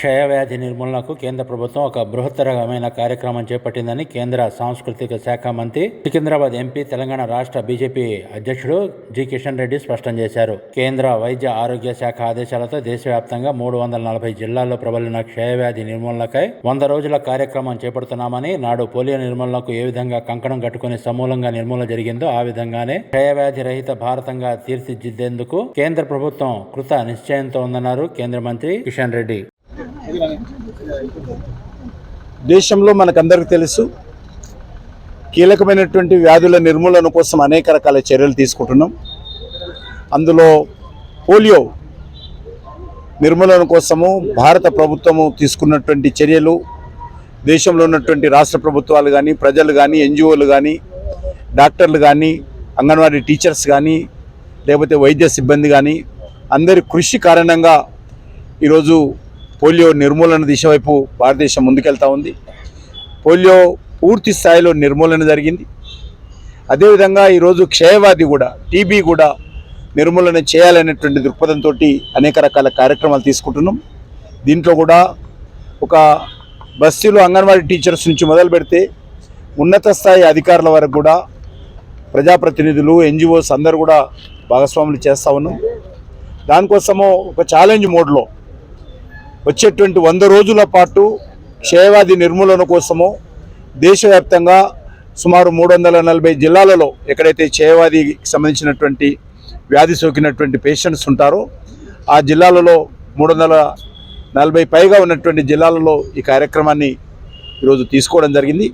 క్షయవ్యాధి నిర్మూలనకు కేంద్ర ప్రభుత్వం ఒక బృహత్తరమైన కార్యక్రమం చేపట్టిందని కేంద్ర సాంస్కృతిక శాఖ మంత్రి సికింద్రాబాద్ ఎంపీ తెలంగాణ రాష్ట్ర బీజేపీ అధ్యక్షుడు జి కిషన్ రెడ్డి స్పష్టం చేశారు. కేంద్ర వైద్య ఆరోగ్య శాఖ ఆదేశాలతో దేశవ్యాప్తంగా మూడు వందల నలభై జిల్లాల్లో ప్రబలిన క్షయవ్యాధి నిర్మూలనకై వంద రోజుల కార్యక్రమం చేపడుతున్నామని నాడు పోలియో నిర్మూలనకు ఏ విధంగా కంకణం కట్టుకుని సమూలంగా నిర్మూలన జరిగిందో ఆ విధంగానే క్షయవ్యాధి రహిత భారతంగా తీర్చిదిద్దేందుకు కేంద్ర ప్రభుత్వం కృత నిశ్చయంతో ఉందన్నారు కేంద్ర మంత్రి కిషన్ రెడ్డి. దేశంలో మనకందరికీ తెలుసు కీలకమైనటువంటి వ్యాధుల నిర్మూలన కోసం అనేక రకాల చర్యలు తీసుకుంటున్నాం. అందులో పోలియో నిర్మూలన కోసము భారత ప్రభుత్వము తీసుకున్నటువంటి చర్యలు దేశంలో ఉన్నటువంటి రాష్ట్ర ప్రభుత్వాలు కానీ ప్రజలు కానీ ఎన్జిఓలు కానీ డాక్టర్లు కానీ అంగన్వాడీ టీచర్స్ కానీ లేకపోతే వైద్య సిబ్బంది కానీ అందరి కృషి కారణంగా ఈరోజు పోలియో నిర్మూలన దిశ వైపు భారతదేశం ముందుకెళ్తా ఉంది. పోలియో పూర్తి స్థాయిలో నిర్మూలన జరిగింది. అదేవిధంగా ఈరోజు క్షయవాది కూడా టీబీ కూడా నిర్మూలన చేయాలనేటువంటి దృక్పథంతో అనేక రకాల కార్యక్రమాలు తీసుకుంటున్నాం. దీంట్లో కూడా ఒక బస్తీలో అంగన్వాడీ టీచర్స్ నుంచి మొదలు పెడితే ఉన్నత స్థాయి అధికారుల వరకు కూడా ప్రజాప్రతినిధులు ఎన్జిఓస్ అందరూ కూడా భాగస్వాములు చేస్తూ ఉన్నాం. దానికోసము ఒక ఛాలెంజ్ మోడ్లో వచ్చేటువంటి వంద రోజుల పాటు క్షయవాది నిర్మూలన కోసము దేశవ్యాప్తంగా సుమారు మూడు వందల నలభై జిల్లాలలో ఎక్కడైతే క్షయవాదికి సంబంధించినటువంటి వ్యాధి సోకినటువంటి పేషెంట్స్ ఉంటారో ఆ జిల్లాలలో మూడు వందల నలభై పైగా ఉన్నటువంటి జిల్లాలలో ఈ కార్యక్రమాన్ని ఈరోజు తీసుకోవడం జరిగింది.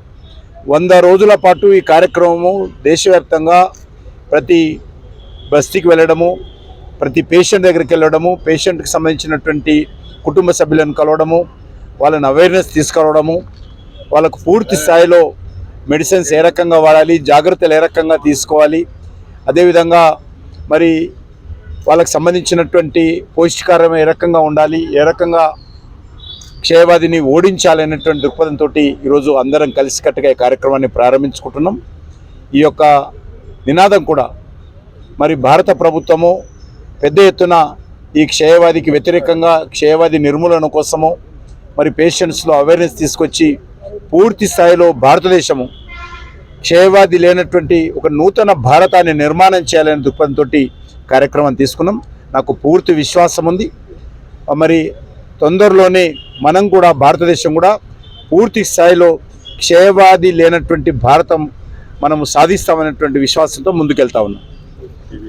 వంద రోజుల పాటు ఈ కార్యక్రమము దేశవ్యాప్తంగా ప్రతి బస్తీకి వెళ్ళడము ప్రతి పేషెంట్ దగ్గరికి వెళ్ళడము పేషెంట్కి సంబంధించినటువంటి కుటుంబ సభ్యులను కలవడము వాళ్ళని అవేర్నెస్ తీసుకురావడము వాళ్ళకు పూర్తి స్థాయిలో మెడిసిన్స్ ఏ రకంగా వాడాలి జాగ్రత్తలు ఏ రకంగా తీసుకోవాలి అదేవిధంగా మరి వాళ్ళకి సంబంధించినటువంటి పౌష్టికారం ఏ రకంగా ఉండాలి ఏ రకంగా క్షయవాదిని ఓడించాలి అనేటువంటి దృక్పథంతో ఈరోజు అందరం కలిసికట్టుగా ఈ కార్యక్రమాన్ని ప్రారంభించుకుంటున్నాం. ఈ యొక్క నినాదం కూడా మరి భారత ప్రభుత్వము పెద్ద ఎత్తున ఈ క్షయవాదికి వ్యతిరేకంగా క్షయవాది నిర్మూలన కోసము మరి పేషెంట్స్లో అవేర్నెస్ తీసుకొచ్చి పూర్తి స్థాయిలో భారతదేశము క్షయవాది లేనటువంటి ఒక నూతన భారతాన్ని నిర్మాణం చేయాలనే దృక్పథంతో కార్యక్రమం తీసుకున్నాం. నాకు పూర్తి విశ్వాసం ఉంది. మరి తొందరలోనే మనం కూడా భారతదేశం కూడా పూర్తి స్థాయిలో క్షయవాది లేనటువంటి భారతం మనము సాధిస్తామనేటువంటి విశ్వాసంతో ముందుకెళ్తా ఉన్నాం.